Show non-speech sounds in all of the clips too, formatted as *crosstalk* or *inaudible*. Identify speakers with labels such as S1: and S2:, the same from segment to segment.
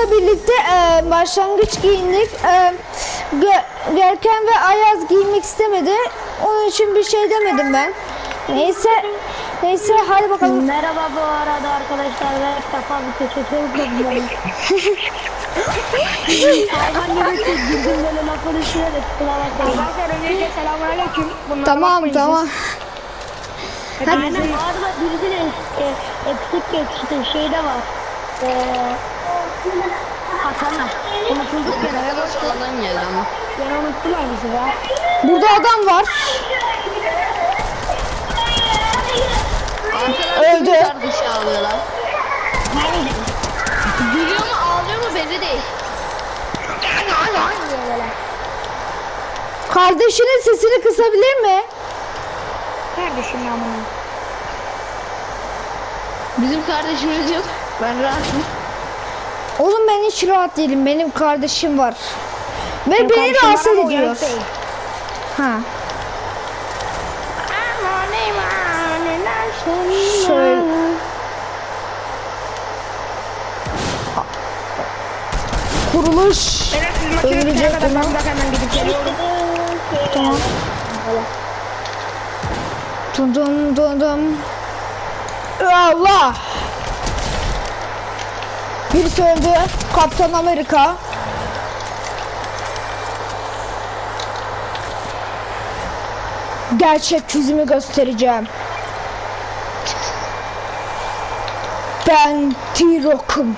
S1: Ayaz'la birlikte e, başlangıç giyindik. E, Gö- Görkem ve Ayaz giymek istemedi. Onun için bir şey demedim ben. Neyse, neyse hadi bakalım.
S2: Merhaba bu arada arkadaşlar ve ilk defa bir teşekkür ederim. Hayvan gibi girdim böyle lafını bakmayın. Arkadaşlar öncelikle selamünaleyküm. Bunlara
S1: Tamam
S2: bakmayın
S1: tamam.
S2: siz. Aynen bu arada birisi de e, eksik geçti şeyde var. Eee Hakan'a. Unutulduk gene.
S3: Sonradan geldi ama.
S2: Gene unuttular bizi ya.
S1: Burada adam var.
S3: Arkadan
S1: Öldü.
S3: kardeşi ağlıyorlar? Gülüyor mu ağlıyor mu belli değil.
S1: Kardeşinin sesini kısabilir mi?
S2: Kardeşim ya bunu.
S3: Bizim kardeşimiz yok. Ben rahatım.
S1: Oğlum ben hiç rahat değilim. Benim kardeşim var. Ve beni rahatsız ediyor. Ha. Şöyle. Kuruluş.
S2: Gidip geliyorum.
S1: Tamam. Dum dum dum dum. Allah. Birisi öldü. Kaptan Amerika. Gerçek yüzümü göstereceğim. Ben T-Rock'um.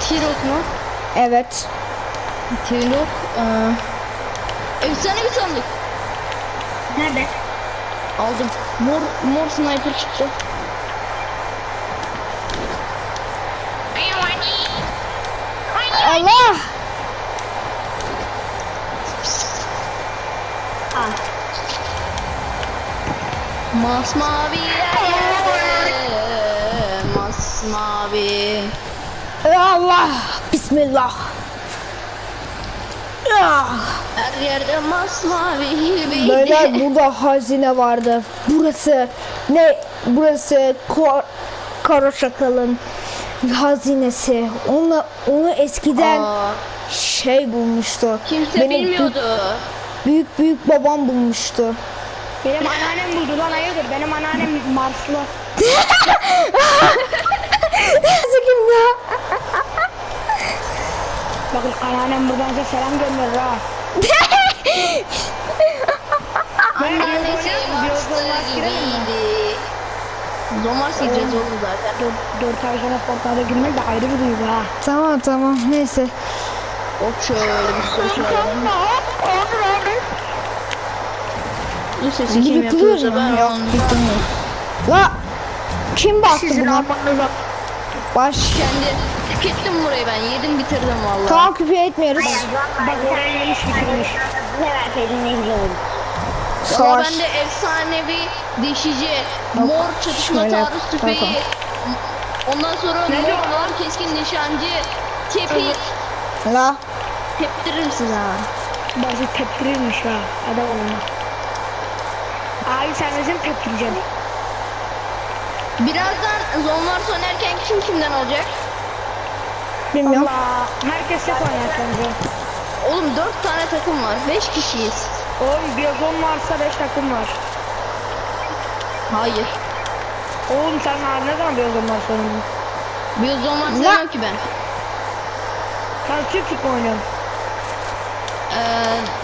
S3: Tirok mu?
S1: Evet.
S3: Tirok. Ee, efsane bir sandık.
S2: Nerede?
S3: Aldım. Mor, mor sniper çıktı.
S1: Allah.
S3: Masmavi yerde, masmavi.
S1: Allah. Bismillah. Ah.
S3: Her yerde masmavi
S1: Beyler burada hazine vardı. Burası ne? Burası Ko Kara Şakal'ın hazinesi. Onu onu eskiden
S3: Aa,
S1: şey bulmuştu.
S3: kimse
S1: Benim
S3: bilmiyordu.
S1: Büyük, büyük büyük babam bulmuştu.
S2: Benim anneannem buydu lan hayırdır benim anneannem Marslı.
S1: Sıkım ya.
S2: Bakın anneannem buradan size selam gönderir ha.
S3: Annesi
S2: Biyozlar
S3: Mars'ta
S2: girelim mi?
S3: gibiydi. Zomars yiyeceğiz oğlum zaten.
S2: Dört, dört ay sonra portada girmek de ayrı bir duygu ha.
S1: Tamam tamam neyse.
S3: Hop şöyle bir soru soralım. Bu sesi kim yapıyorsa ben?
S1: Yok. La kim bastı buna? Baş.
S3: kendi tükettim burayı ben yedim bitirdim vallahi.
S1: Tamam küfür etmiyoruz.
S2: Bak oraya yemiş bitirmiş. Ne verseydin ne güzel olur.
S3: Ama
S1: Savaş.
S3: bende efsanevi deşici, mor çatışma
S1: şöyle
S3: taarruz
S1: yap,
S3: tüfeği,
S1: tamam.
S3: ondan sonra mor mor keskin nişancı, tepik,
S1: La.
S3: teptiririm size ha.
S2: Bazı tepkirilmiş ha. Adam olma. Abi sen bizim tepkireceksin.
S3: Birazdan zonlar sönerken kim kimden olacak?
S1: Bilmiyorum.
S2: Allah. Herkes hep oynar bence.
S3: Oğlum 4 tane takım var, 5 kişiyiz.
S2: Oğlum biyozon varsa 5 takım var.
S3: Hayır.
S2: Oğlum sen ne zaman biyozon var sonunda?
S3: Bir zon var sevmem ki ben.
S2: Sen çift çift mi oynuyorsun?
S3: Ee,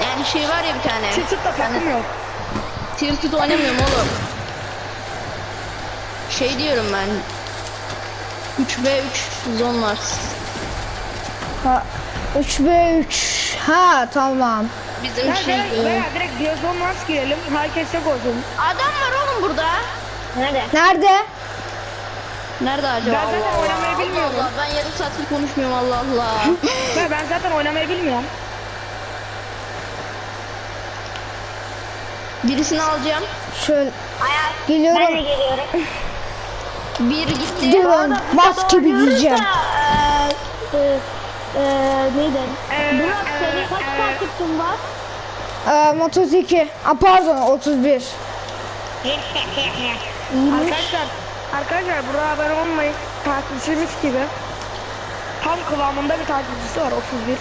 S3: yani şey var ya bir tane.
S2: Çift çift de takım yok.
S3: Tilted oynamıyorum oğlum. Şey diyorum ben. 3 v 3 zon var.
S1: Ha, 3 v 3. Ha tamam.
S3: Bizim
S2: Ben
S3: şey.
S2: direkt,
S3: e,
S2: veya direkt biyozon var girelim. Herkes yok olsun.
S3: Adam var oğlum burada.
S2: Nerede?
S1: Nerede?
S3: Nerede acaba?
S2: Ben zaten
S3: Allah
S2: oynamayı
S3: Allah,
S2: bilmiyorum.
S3: Allah, ben yarım saattir konuşmuyorum Allah Allah. *laughs*
S2: Ya ben zaten oynamayı bilmiyorum.
S3: Birisini alacağım.
S1: Şöyle. Geliyorum.
S2: geliyorum.
S3: Bir gitti.
S1: Durun. Bas gibi gideceğim.
S2: Eee neydi? Burak senin kaç takipçin var?
S1: Ee, 32. Aa, pardon 31.
S2: Arkadaşlar, arkadaşlar buraya abone olmayı, takipçimiz gibi. Tam kıvamında bir takipçisi var 31.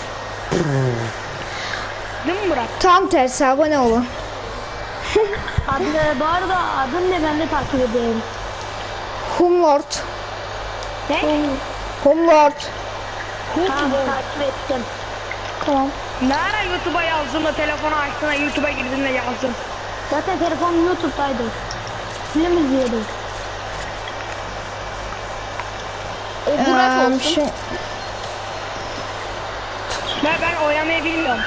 S2: Değil mi Murat?
S1: Tam tersi abone olun. *laughs*
S2: Adı, bu arada adın ne ben de takip edeyim.
S1: Humlord.
S2: Ne?
S1: Humlord.
S2: Tamam takip ettim.
S1: Tamam.
S2: Ne ara YouTube'a yazdın da telefonu açtın da YouTube'a girdin de yazdın. Zaten telefonum YouTube'daydı. Film izliyordum.
S3: O Burak
S1: Ee,
S3: olsun.
S1: şu-
S2: Ben, ben oynamayı bilmiyorum.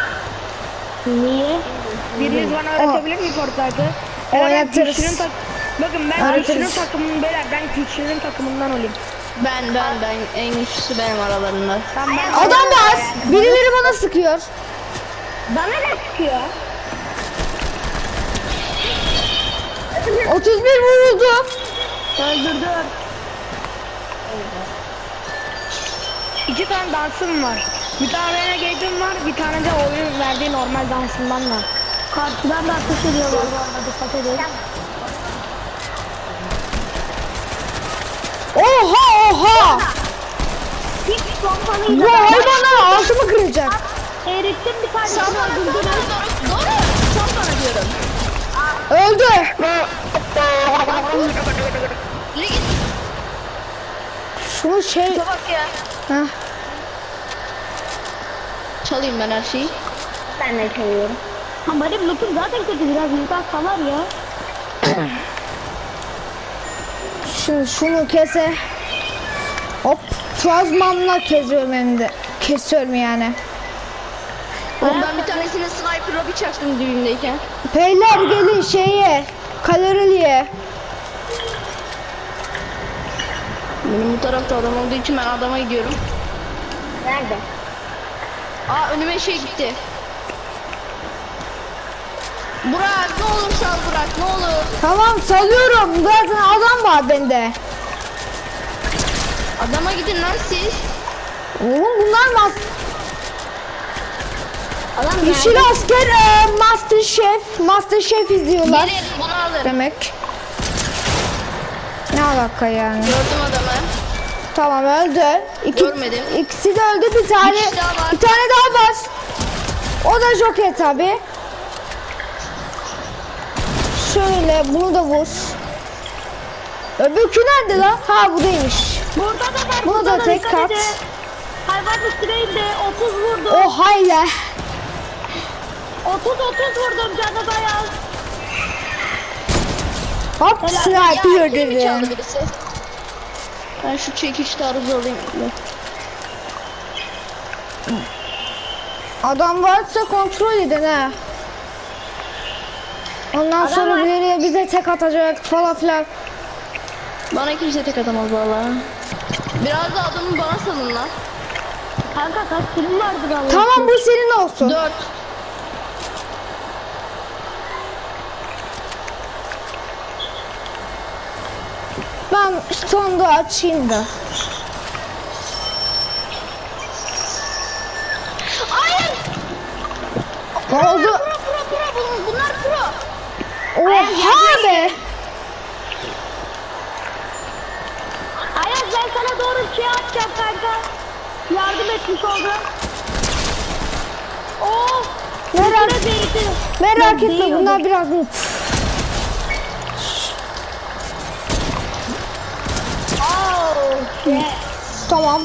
S3: Niye?
S2: Biriniz bana öğretebilir mi Fortnite'ı? Ben
S1: Oynatırız.
S2: Bakın ben. Güçlü'nün takımının beyler ben Güçlü'nün takımından olayım.
S3: Ben ben ben en güçlüsü benim aralarında.
S2: Ben, ben
S1: Adam var. Birileri bana sıkıyor.
S2: Bana ne çıkıyor?
S1: 31 vuruldu.
S2: Öldürdüm. İki tane dansım var. Bir tane Renegade'im var, bir tane de oyun verdiği normal dansımdan var. Karşıdan da ateş ediyorlar dikkat edin.
S1: Oha oha.
S2: Hiç pompanıyla
S1: Bu hayvanlar altımı kıracak.
S2: erittim bir tane
S3: Sen bana doğru doğru doğru. Diyorum.
S1: Öldü.
S3: Yürü git.
S1: Şunu şey...
S3: Bak ya.
S1: Heh.
S3: Çalayım ben her şeyi.
S2: Ben de çalıyorum. Ha benim lookum zaten kötü biraz yukarı salar ya. *laughs*
S1: Şimdi şunu kese. Hop. Plazmamla kesiyorum hem de. Kesiyorum yani.
S3: Oğlum ben bir tanesine sniper bir çaktım düğümdeyken.
S1: Beyler gelin şeye. Kaloriliye.
S3: Benim bu tarafta adam olduğu için ben adama gidiyorum.
S2: Nerede?
S3: Aa önüme şey gitti. Burak ne olur sal Burak ne olur.
S1: Tamam salıyorum. Zaten adam var bende.
S3: Adama gidin lan siz.
S1: Oğlum bunlar mas
S2: Adam
S1: Yeşil asker e, Master Chef. Master Chef izliyorlar.
S3: Gelin bunu alın.
S1: Demek. Ne alaka yani?
S3: Gördüm adamı.
S1: Tamam öldü. İki,
S3: Görmedim.
S1: İkisi de öldü bir tane.
S3: kişi daha var.
S1: Bir tane daha var. O da Joker tabi. Şöyle bunu da vur. Öbürkü nerede lan? Ha buradaymış.
S2: Burada da var.
S1: Bunu da tek kat.
S2: edin. Hayvan üstüne indi. 30 vurdu.
S1: O hayla.
S2: 30 30 vurdum canı bayağı.
S1: Hop sniper
S3: birisi. Ben şu çekiç tarzı alayım.
S1: Adam varsa kontrol edin ha. Ondan sonra
S2: var.
S1: birileri bize tek atacak falan filan.
S3: Bana kimse tek atamaz vallahi. Biraz da adamı bana salın lan.
S2: Kanka kaç film vardır Allah.
S1: Tamam bu senin olsun.
S3: Dört.
S1: Ben sonda açayım da.
S3: Hayır.
S1: Oldu? Oha be.
S2: Ayaz ben sana doğru şey atacağım kanka. Yardım etmiş oldum. Oh.
S1: Merak, merak etme bunlar biraz noob.
S2: Oh.
S1: Tamam.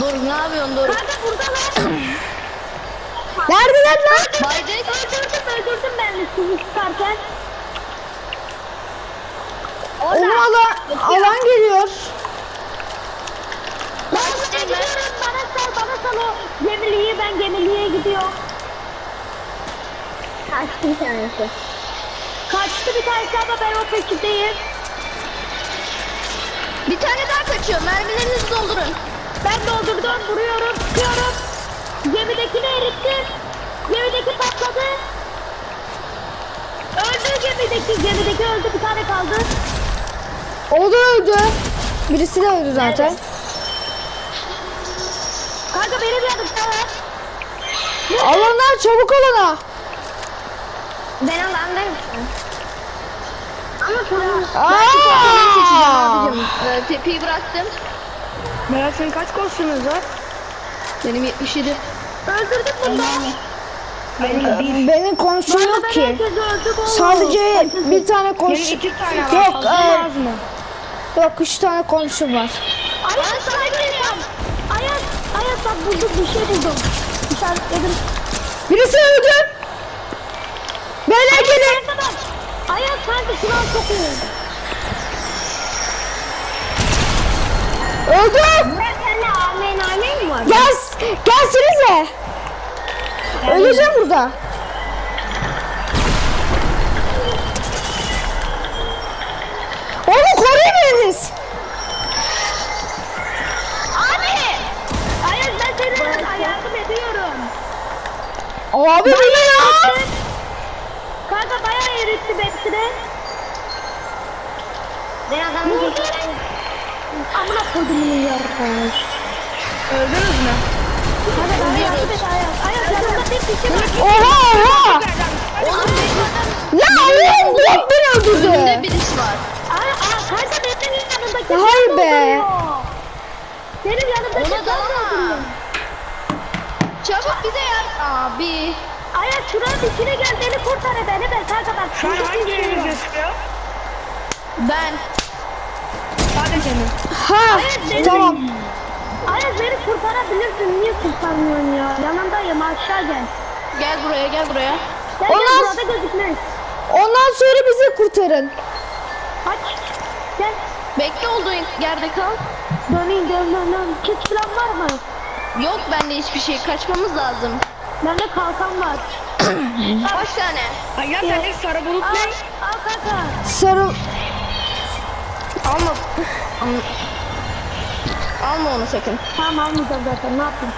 S3: Dur ne yapıyorsun dur.
S2: Kanka burada lan.
S1: Neredeler lan?
S3: Baydık.
S2: Öldürdüm öldürdüm ben de sizi çıkarken.
S1: Onu alan, alan geliyor.
S2: Ben buraya gidiyorum. Bana sal bana sal o gemiliği ben gemiliğe gidiyorum. Kaçtı bir tanesi. Kaçtı bir tanesi ama ben o peşindeyim.
S3: Bir tane daha kaçıyor. Mermilerinizi doldurun.
S2: Ben doldurdum, vuruyorum, sıkıyorum. Gemidekini erittim. Gemideki patladı. Öldü gemideki, gemideki öldü bir tane kaldı.
S1: O da öldü. Birisi de öldü zaten.
S2: Kanka benim yanım sana.
S1: Alana çabuk alana.
S2: Ben alandayım. Ama sonra
S1: Aa!
S3: Abicim e, tepiyi bıraktım.
S2: Meral senin kaç kostümünüz var?
S3: Benim 77.
S2: Öldürdük bunu. Benim.
S1: Benim komşum yok ki. Sadece bir tane
S2: var.
S1: Yok, e, yok üç tane komşum var.
S2: Ayaz sana geleceğim. Ayaz, Ayaz bak buldum bir şey buldum. İşaretledim.
S1: Birisi öldü. Beyler gelin.
S2: Ayaz kanka silah çok iyi.
S1: Öldü.
S2: Murat sende amen amen mi var?
S1: Gel, gelsinize. Öleceğim burada. Oğlum koruyun biriniz.
S2: Abi. Ayaz ben seni yardım ediyorum.
S1: Abi bu ne ya?
S2: Kanka bayağı eritti hepsini. Ben adamı geçiren... Amına koydum bunu yardım. Öldünüz mü? Ayaz. Ayaz.
S1: Oha oha. Ya oğlum direkt beni öldürdü.
S3: birisi var.
S2: Ay, ay, kanka benim yanımdaki
S1: Ya hayır be.
S2: öldürüyor. Senin yanındaki
S3: Ona
S2: sen
S3: dalma.
S2: öldürüyor.
S3: Çabuk bize yar. Abi.
S2: Ayaz şuranın içine gel beni kurtar beni ben kanka bak. Şu an hangi yerinize
S3: Ben.
S2: Sadece mi?
S1: Ha tamam.
S2: Ayaz beni kurtarabilirsin. Niye kurtarmıyorsun ya? Yanındayım aşağı gel.
S3: Gel buraya gel buraya.
S2: Gel
S1: Olmaz.
S2: gel burada gözükmez.
S1: Ondan sonra bizi kurtarın.
S2: Aç. Gel.
S3: Bekle olduğun yerde kal.
S2: Döneyim dön dön dön. Kit falan var mı?
S3: Yok bende hiçbir şey. Kaçmamız lazım.
S2: Bende kalkan var. *clears throat*
S3: Kaç tane?
S2: Ayaz sende sarı bulut ne? Al kanka.
S1: Sarı
S3: Alma. Alma, onu sakın.
S2: Tamam almayacağım zaten ne yapayım.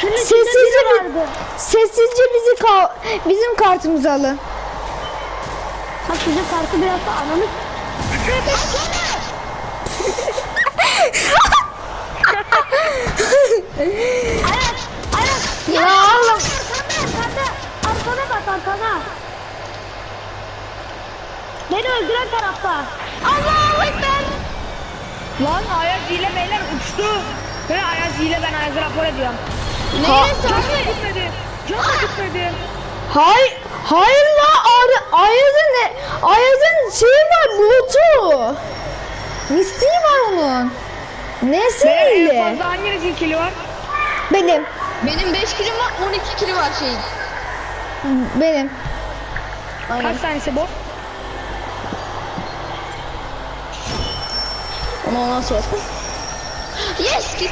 S2: Şunun
S1: Sessizce
S2: biri
S1: bir-
S2: vardı.
S1: sessizce bizi ka- bizim kartımızı alın.
S2: Ha sizin kartı biraz da ananı. Ayaz.
S1: Ya oğlum.
S2: Arkanda arkanda. Arkana bak arkana. Beni öldüren tarafta. Allahu Ekber.
S4: Lan Ayaz hile beyler uçtu. Ve Ayaz hile ben Ayaz'ı rapor ediyorum.
S3: Neyse
S4: Canı
S3: abi.
S4: gitmedi. Canı gitmedi.
S1: Hayır, hayır la Ayaz'ın ne? Ayaz'ın şeyi var bulutu. Mistiği var onun. Nesi
S4: Beyler en
S1: öyle?
S4: fazla hanginizin kili var?
S1: Benim,
S3: Benim 5 kilim var 12 kili var şeyin.
S1: benim.
S3: Aynen.
S4: Kaç tanesi boş?
S3: Onu ona sor. Yes git.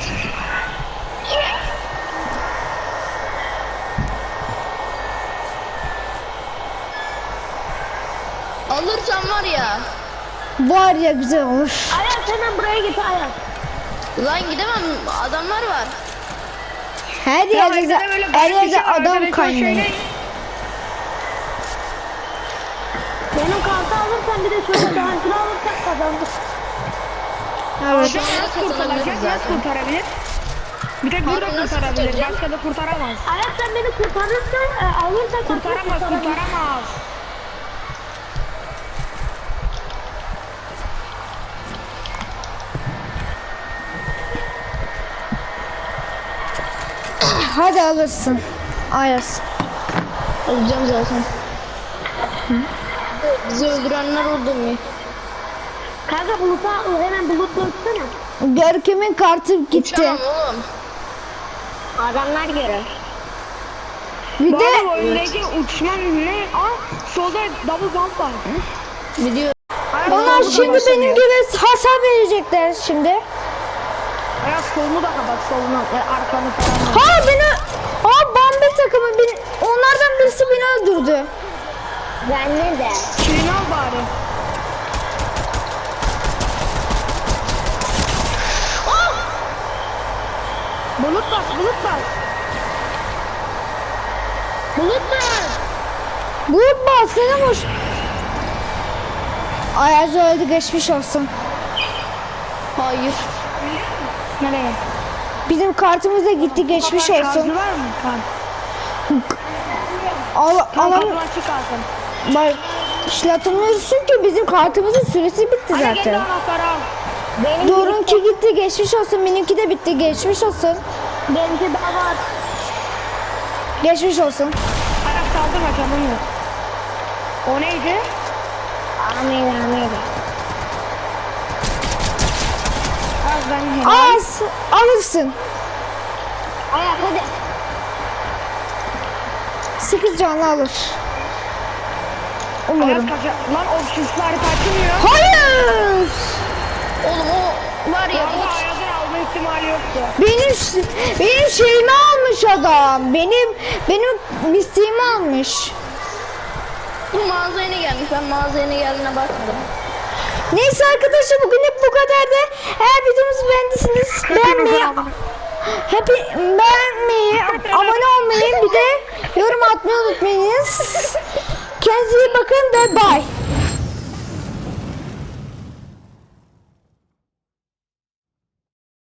S3: Alırsan var ya.
S1: Var ya güzel olur.
S2: Ayaz hemen buraya git Ayaz.
S3: Lan gidemem adamlar var.
S1: Her
S4: Ya
S1: yerde, her yerde adam kaynıyor.
S2: Benim kartı alırsan bir de şöyle dansını alırsak kazandık.
S1: Evet.
S3: Şu
S4: Nasıl kurtaracak?
S3: zaten.
S4: kurtarabilir? Bir tek burada kurtarabilir. Başka da kurtaramaz.
S2: Ayaz sen beni kurtarırsan, e, alırsan
S4: Kurtaramaz, kurtaramaz.
S1: Hadi alırsın. Ayaz.
S3: Alacağım zaten. Bizi öldürenler oldu mu?
S2: Kanka buluta hemen bulut döksene.
S1: Görkem'in kartı gitti.
S3: Uçamam oğlum.
S2: Adamlar görür.
S1: Bir
S4: Bu
S1: de
S4: arada oyundaki uçma ne? Aa, solda double jump var.
S3: Biliyorum.
S1: onlar şimdi benim gibi hasar verecekler şimdi.
S4: Ayaz solunu da kapat solunu. E, arkanı falan.
S1: Ha beni Aa Bambi takımı beni, onlardan birisi beni öldürdü.
S2: Bende de.
S4: Kilini al bari. Bulut bas, bulut bas.
S2: Bulut mu?
S1: Bulut bassana boş. Ayaz öldü geçmiş olsun.
S3: Hayır.
S4: Nereye?
S1: Bizim kartımız da gitti geçmiş
S4: Şarjı
S1: olsun.
S4: var mı? Kan.
S1: Al,
S4: Hakan.
S1: bak, İşletemiyorsun ki bizim kartımızın süresi bitti
S4: Hadi gel
S1: zaten.
S4: anahtarı al.
S2: Benim
S1: Dorunki gitti geçmiş olsun. Benimki de bitti geçmiş olsun.
S2: benimki daha var.
S1: Geçmiş olsun.
S4: Ayak saldırma canım yok. O neydi?
S2: Amin amin.
S4: Az ben helal.
S1: Az alırsın.
S2: Ayak hadi.
S1: 8 canlı alır.
S4: Ayak
S1: Umarım.
S4: kaça... Lan o sisli harita açılmıyor.
S1: Hayır.
S3: Oğlum o var ya bot.
S4: Alma ihtimali yoktu.
S1: Benim benim şeyimi almış adam. Benim benim listeğimi almış.
S3: Bu mağazaya ne gelmiş? Ben mağazaya ne geldiğine bakmadım.
S1: Neyse arkadaşlar bugünlük bu kadardı. Eğer videomuzu beğendiyseniz beğenmeyi, hep beğenmeyi, abone olmayı bir de yorum atmayı unutmayınız. *laughs* Kendinize iyi bakın ve bye.